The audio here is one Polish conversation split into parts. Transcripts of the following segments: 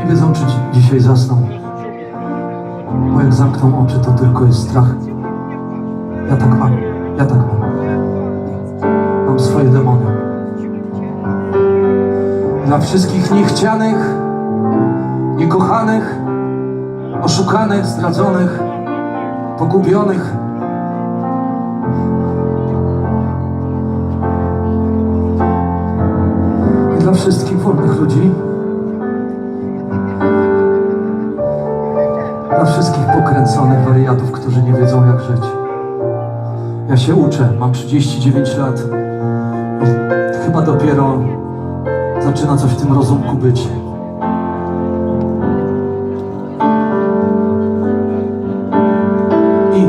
nie wiedzą, czy dzi- dzisiaj zasną. Bo jak zamkną oczy, to tylko jest strach. Ja tak mam. Ja tak mam. Mam swoje demony. Dla wszystkich niechcianych, niekochanych, oszukanych, zdradzonych, pogubionych. I dla wszystkich wolnych ludzi. Dla wszystkich pokręconych wariatów, którzy nie wiedzą jak żyć. Ja się uczę, mam 39 lat chyba dopiero zaczyna coś w tym rozumku być. I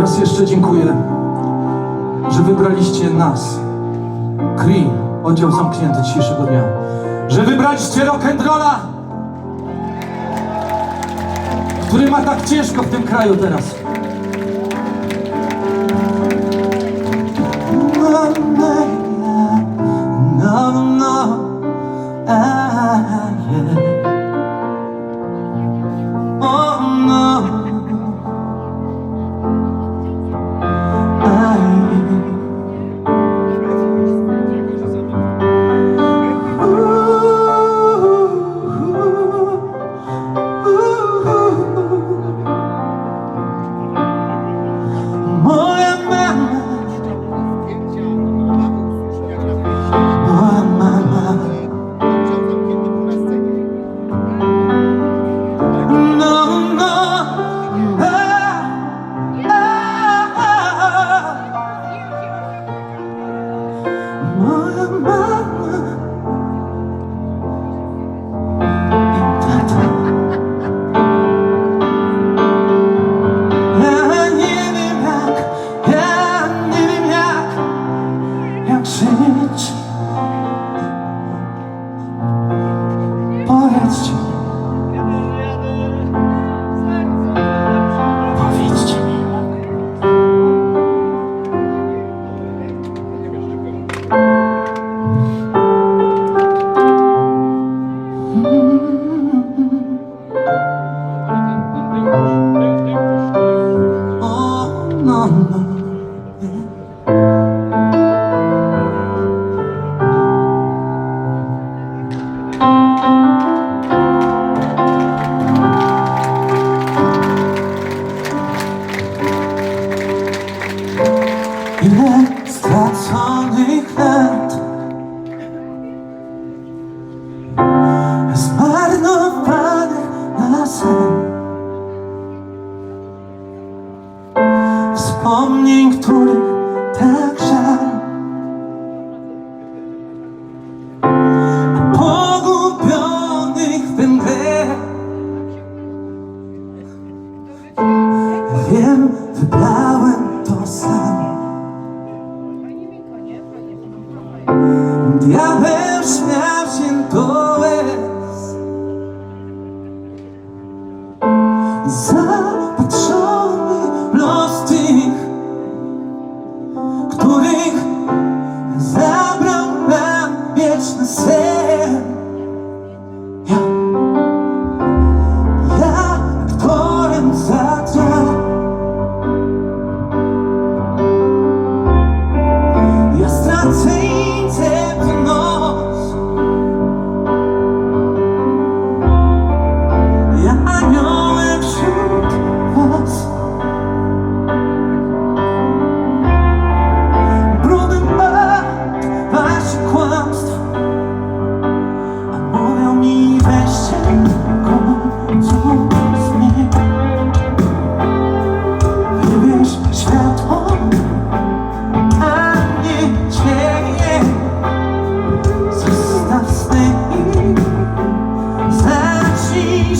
raz jeszcze dziękuję, że wybraliście nas, Kree, oddział zamknięty dzisiejszego dnia, że wybraliście rock'n'rolla, który ma tak ciężko w tym kraju teraz. No, no, no, no,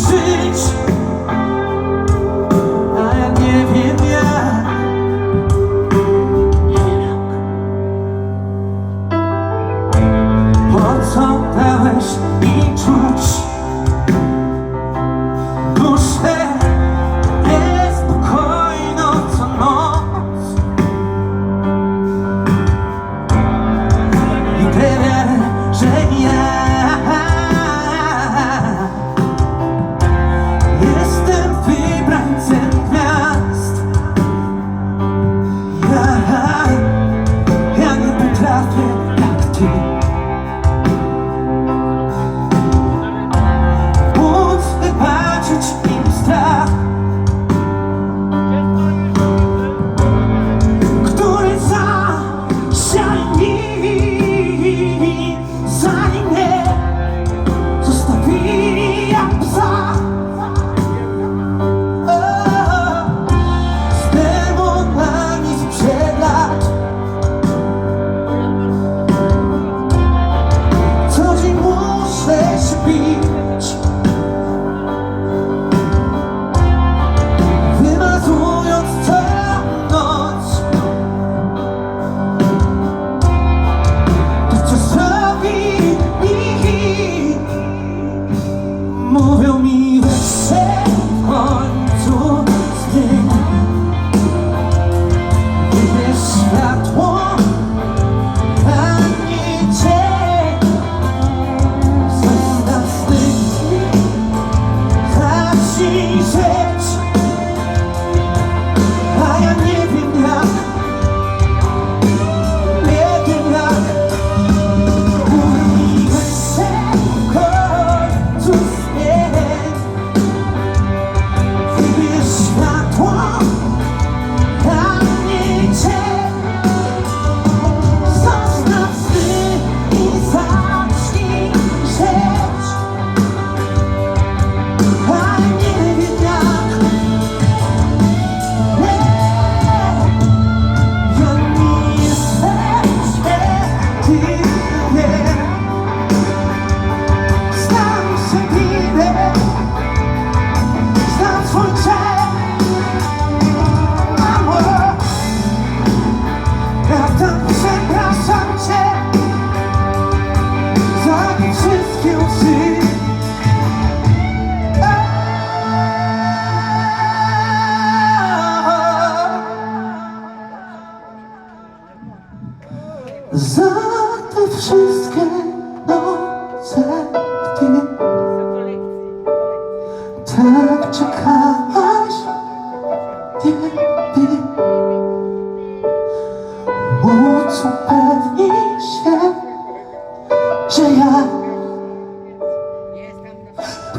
수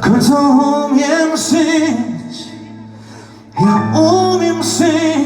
w końcu umiem żyć. Ja umiem żyć